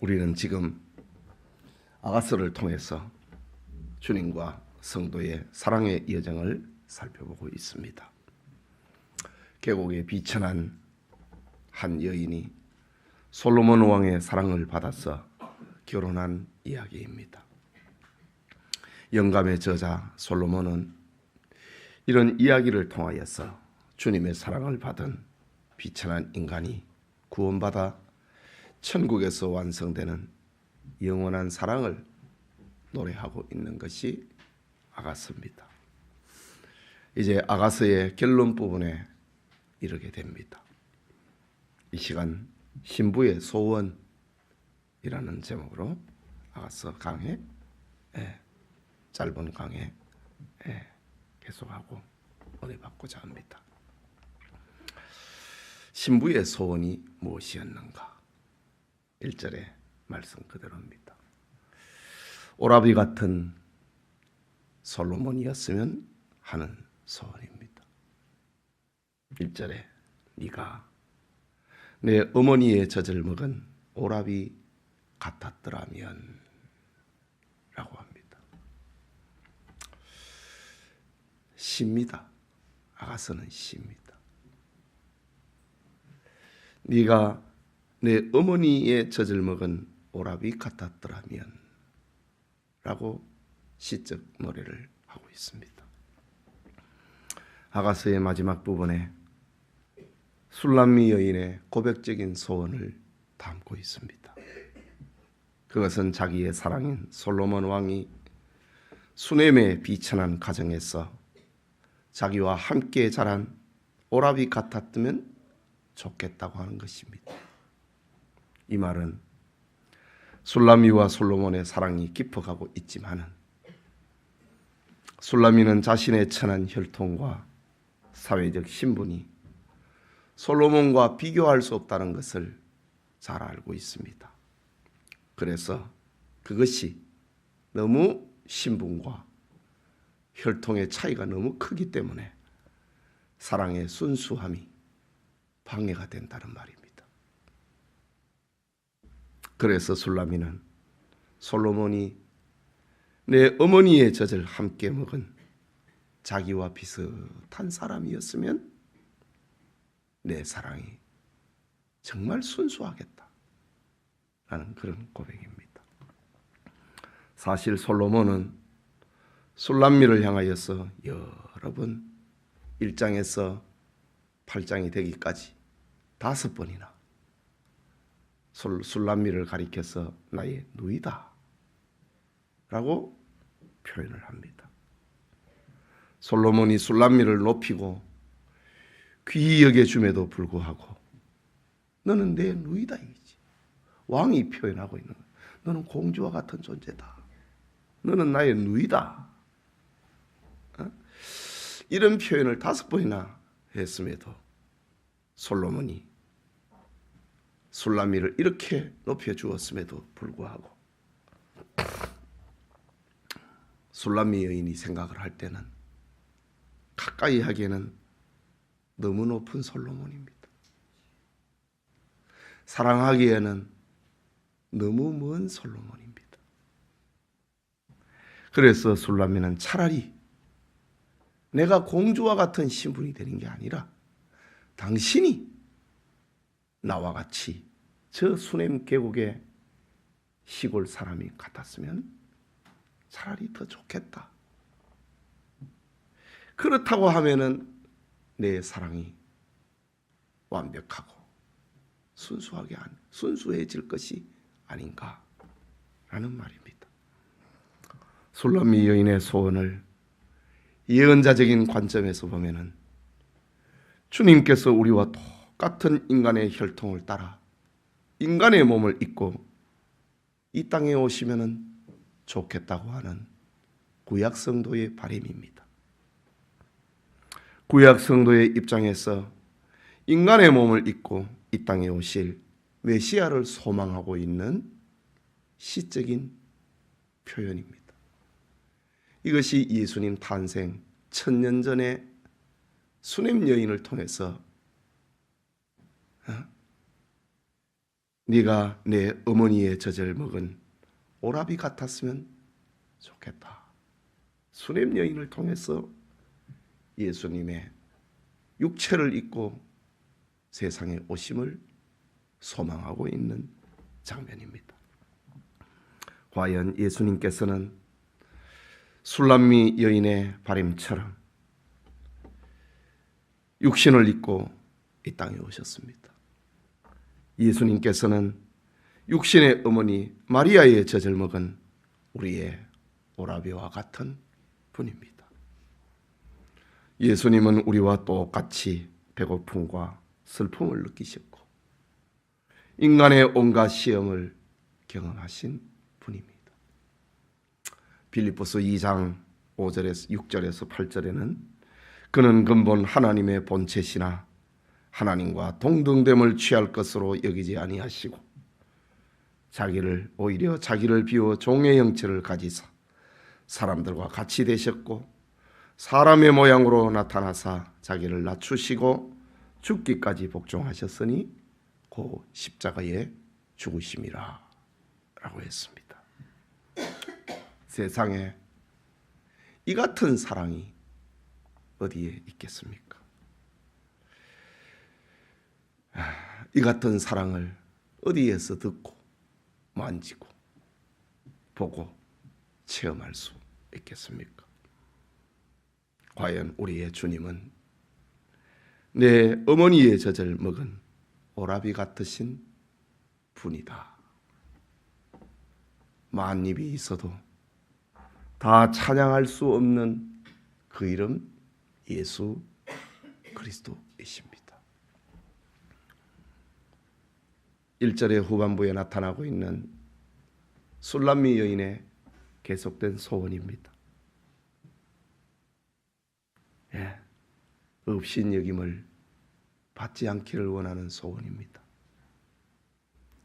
우리는 지금 아가서를 통해서 주님과 성도의 사랑의 여정을 살펴보고 있습니다. 계곡에 비천한 한 여인이 솔로몬 왕의 사랑을 받아서 결혼한 이야기입니다. 영감의 저자 솔로몬은 이런 이야기를 통하여서 주님의 사랑을 받은 비천한 인간이 구원받아 천국에서 완성되는 영원한 사랑을 노래하고 있는 것이 아가서입니다. 이제 아가서의 결론 부분에 이르게 됩니다. 이 시간 신부의 소원이라는 제목으로 아가서 강해 예, 짧은 강해 예, 계속하고 은혜 받고자 합니다. 신부의 소원이 무엇이었는가? 1절의 말씀 그대로입니다. 오라비 같은 솔로몬이었으면 하는 소원입니다. 1절에 네가 내 어머니의 젖을 먹은 오라비 같았더라면 라고 합니다. 시입니다. 아가서는 시입니다. 네가 내 어머니의 젖을 먹은 오라비 같았더라면 라고 시적 노래를 하고 있습니다. 아가서의 마지막 부분에 술람미 여인의 고백적인 소원을 담고 있습니다. 그것은 자기의 사랑인 솔로몬 왕이 수넴의 비천한 가정에서 자기와 함께 자란 오라비 같았으면 좋겠다고 하는 것입니다. 이 말은 술라미와 솔로몬의 사랑이 깊어가고 있지만은 술라미는 자신의 천한 혈통과 사회적 신분이 솔로몬과 비교할 수 없다는 것을 잘 알고 있습니다. 그래서 그것이 너무 신분과 혈통의 차이가 너무 크기 때문에 사랑의 순수함이 방해가 된다는 말입니다. 그래서 술라미는 솔로몬이 내 어머니의 젖을 함께 먹은 자기와 비슷한 사람이었으면 내 사랑이 정말 순수하겠다. 라는 그런 고백입니다. 사실 솔로몬은 술람미를 향하여서 여러 번 1장에서 8장이 되기까지 다섯 번이나 술람미를 가리켜서 나의 누이다 라고 표현을 합니다. 솔로몬이 술람미를 높이고 귀히 여겨줌에도 불구하고 너는 내 누이다 이지 왕이 표현하고 있는. 너는 공주와 같은 존재다. 너는 나의 누이다. 어? 이런 표현을 다섯 번이나 했음에도 솔로몬이 술라미를 이렇게 높여 주었음에도 불구하고 술라미 여인이 생각을 할 때는 가까이 하기에는 너무 높은 솔로몬입니다. 사랑하기에는 너무 먼 솔로몬입니다. 그래서 술라미는 차라리 내가 공주와 같은 신분이 되는 게 아니라 당신이 나와 같이 저 수냄 계곡의 시골 사람이 같았으면 차라리 더 좋겠다. 그렇다고 하면은 내 사랑이 완벽하고 순수하게 안 순수해질 것이 아닌가라는 말입니다. 솔라미 여인의 소원을 예언자적인 관점에서 보면은 주님께서 우리와 똑 같은 인간의 혈통을 따라 인간의 몸을 입고 이 땅에 오시면은 좋겠다고 하는 구약 성도의 바람입니다. 구약 성도의 입장에서 인간의 몸을 입고 이 땅에 오실 메시아를 소망하고 있는 시적인 표현입니다. 이것이 예수님 탄생 천년 전에 수냄 여인을 통해서 어? 네가 내 어머니의 젖을 먹은 오라비 같았으면 좋겠다. 수냄 여인을 통해서 예수님의 육체를 입고 세상에 오심을 소망하고 있는 장면입니다. 과연 예수님께서는 술람미 여인의 바램처럼 육신을 입고 이 땅에 오셨습니다. 예수님께서는 육신의 어머니 마리아의 젖을 먹은 우리의 오라비와 같은 분입니다. 예수님은 우리와 똑같이 배고픔과 슬픔을 느끼셨고 인간의 온갖 시험을 경험하신 분입니다. 빌립보서 2장 5절에서 6절에서 8절에는 그는 근본 하나님의 본체시나 하나님과 동등됨을 취할 것으로 여기지 아니하시고 자기를 오히려 자기를 비워 종의 형체를 가지사 사람들과 같이 되셨고 사람의 모양으로 나타나사 자기를 낮추시고 죽기까지 복종하셨으니 고 십자가에 죽으심이라 라고 했습니다. 세상에 이 같은 사랑이 어디에 있겠습니까? 아, 이 같은 사랑을 어디에서 듣고 만지고 보고 체험할 수 있겠습니까? 과연 우리의 주님은 내 어머니의 젖을 먹은 오라비 같으신 분이다. 만입이 있어도 다 찬양할 수 없는 그 이름 예수 그리스도이십니다. 1절의 후반부에 나타나고 있는 술람미 여인의 계속된 소원입니다. 예, 없인 여김을 받지 않기를 원하는 소원입니다.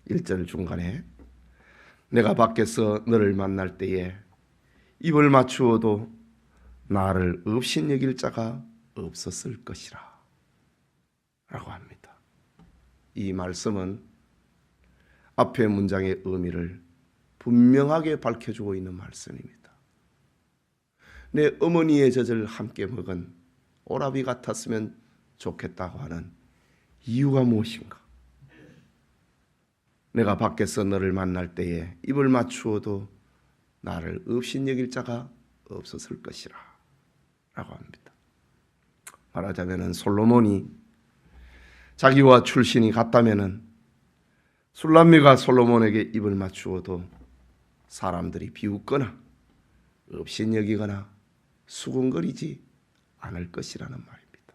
1절 중간에 내가 밖에서 너를 만날 때에 입을 맞추어도 나를 없인 여길 자가 없었을 것이라 라고 합니다. 이 말씀은 앞의 문장의 의미를 분명하게 밝혀주고 있는 말씀입니다. 내 어머니의 젖을 함께 먹은 오라비 같았으면 좋겠다고 하는 이유가 무엇인가? 내가 밖에서 너를 만날 때에 입을 맞추어도 나를 없인 여길 자가 없었을 것이라 라고 합니다. 말하자면 솔로몬이 자기와 출신이 같다면은 술람미가 솔로몬에게 입을 맞추어도 사람들이 비웃거나 없인 여기거나 수군거리지 않을 것이라는 말입니다.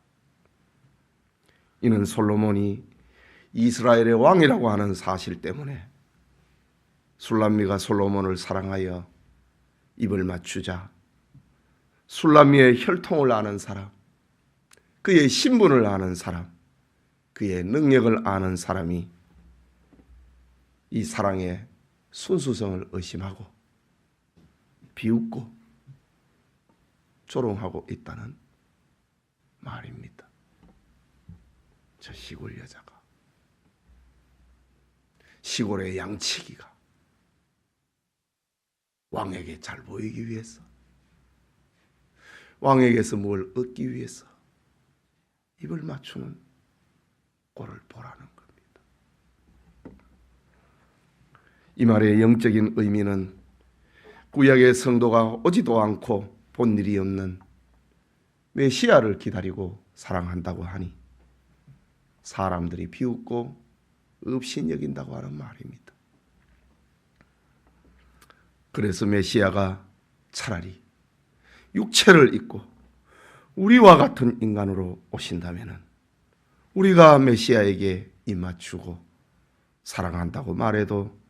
이는 솔로몬이 이스라엘의 왕이라고 하는 사실 때문에 술람미가 솔로몬을 사랑하여 입을 맞추자 술람미의 혈통을 아는 사람, 그의 신분을 아는 사람, 그의 능력을 아는 사람이 이 사랑의 순수성을 의심하고 비웃고 조롱하고 있다는 말입니다. 저 시골 여자가 시골의 양치기가 왕에게 잘 보이기 위해서 왕에게서 뭘 얻기 위해서 입을 맞추는 꼴을 보라는 겁니다. 이 말의 영적인 의미는 구약의 성도가 오지도 않고 본 일이 없는 메시아를 기다리고 사랑한다고 하니 사람들이 비웃고 없인 여긴다고 하는 말입니다. 그래서 메시아가 차라리 육체를 입고 우리와 같은 인간으로 오신다면은 우리가 메시아에게 입맞추고 사랑한다고 말해도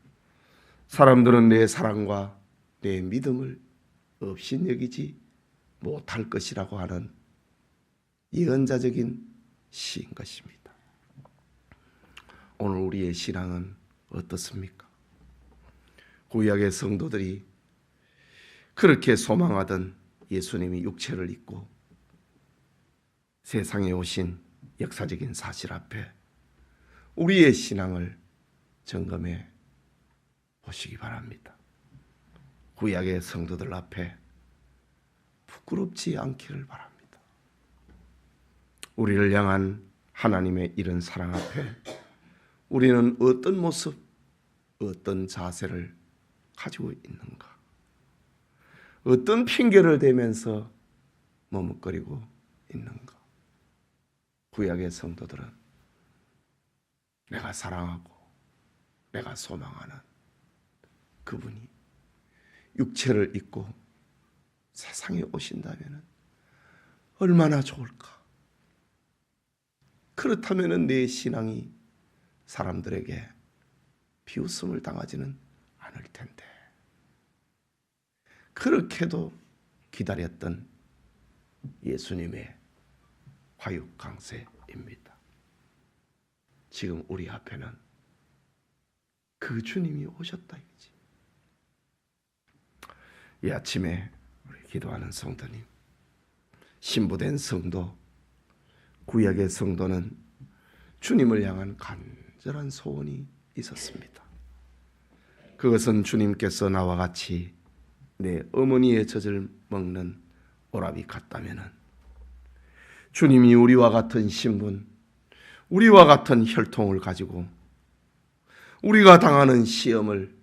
사람들은 내 사랑과 내 믿음을 없인 여기지 못할 것이라고 하는 예언자적인 시인 것입니다. 오늘 우리의 신앙은 어떻습니까? 구약의 성도들이 그렇게 소망하던 예수님이 육체를 입고 세상에 오신 역사적인 사실 앞에 우리의 신앙을 점검해 보시기 바랍니다. 구약의 성도들 앞에 부끄럽지 않기를 바랍니다. 우리를 향한 하나님의 이런 사랑 앞에 우리는 어떤 모습, 어떤 자세를 가지고 있는가? 어떤 핑계를 대면서 머뭇거리고 있는가? 구약의 성도들은 내가 사랑하고 내가 소망하는 그분이 육체를 입고 세상에 오신다면 얼마나 좋을까? 그렇다면 내 신앙이 사람들에게 비웃음을 당하지는 않을 텐데. 그렇게도 기다렸던 예수님의 화육 강세입니다. 지금 우리 앞에는 그 주님이 오셨다 이거지. 이 아침에 우리 기도하는 성도님, 신부된 성도, 구약의 성도는 주님을 향한 간절한 소원이 있었습니다. 그것은 주님께서 나와 같이 내 어머니의 젖을 먹는 오라비 같다면은 주님이 우리와 같은 신분, 우리와 같은 혈통을 가지고 우리가 당하는 시험을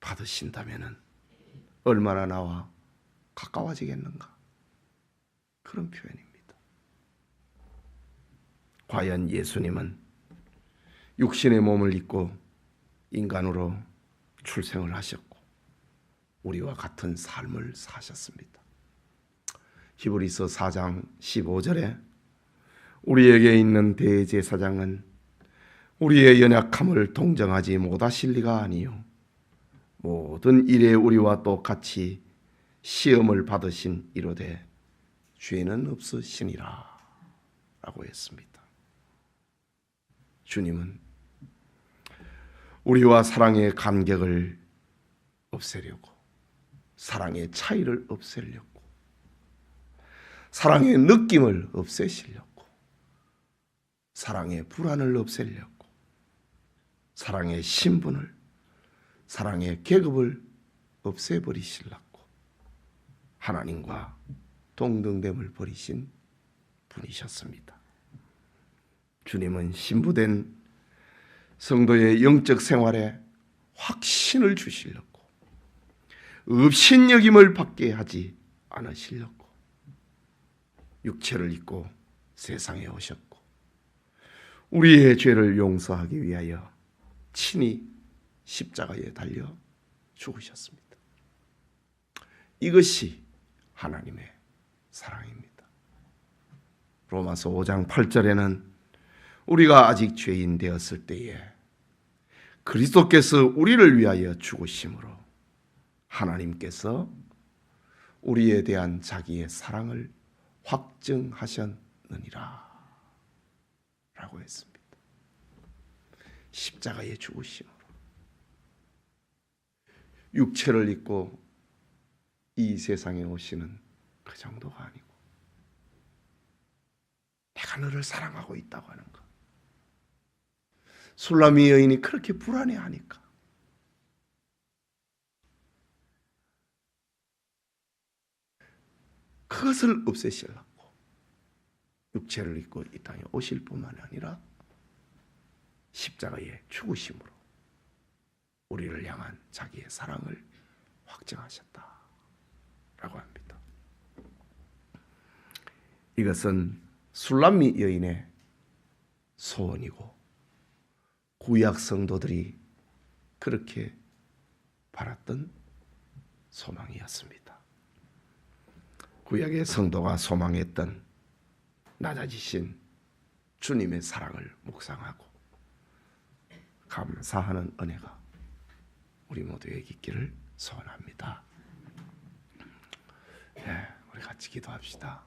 받으신다면은 얼마나 나와 가까워지겠는가? 그런 표현입니다. 과연 예수님은 육신의 몸을 입고 인간으로 출생을 하셨고 우리와 같은 삶을 사셨습니다. 히브리서 4장 15절에 우리에게 있는 대제사장은 우리의 연약함을 동정하지 못하실 리가 아니요 모든 일에 우리와 똑같이 시험을 받으신 이로되 죄는 없으시니라 라고 했습니다. 주님은 우리와 사랑의 간격을 없애려고 사랑의 차이를 없애려고 사랑의 느낌을 없애시려고 사랑의 불안을 없애려고 사랑의 신분을 사랑의 계급을 없애버리시려고 하나님과 동등됨을 버리신 분이셨습니다. 주님은 신부된 성도의 영적 생활에 확신을 주시려고 업신여김을 받게 하지 않으시려고 육체를 입고 세상에 오셨고 우리의 죄를 용서하기 위하여 친히 십자가에 달려 죽으셨습니다. 이것이 하나님의 사랑입니다. 로마서 5장 8절에는 우리가 아직 죄인 되었을 때에 그리스도께서 우리를 위하여 죽으심으로 하나님께서 우리에 대한 자기의 사랑을 확증하셨느니라 라고 했습니다. 십자가의 죽으심으로 육체를 입고 이 세상에 오시는 그 정도가 아니고 내가 너를 사랑하고 있다고 하는 것. 술라미 여인이 그렇게 불안해하니까 그것을 없애시려고 육체를 입고 이 땅에 오실 뿐만 아니라 십자가의 죽으심으로 우리를 향한 자기의 사랑을 확증하셨다라고 합니다. 이것은 술람미 여인의 소원이고 구약 성도들이 그렇게 바랐던 소망이었습니다. 구약의 성도가 소망했던 낮아지신 주님의 사랑을 묵상하고 감사하는 은혜가 우리 모두에게 있기를 소원합니다. 네, 우리 같이 기도합시다.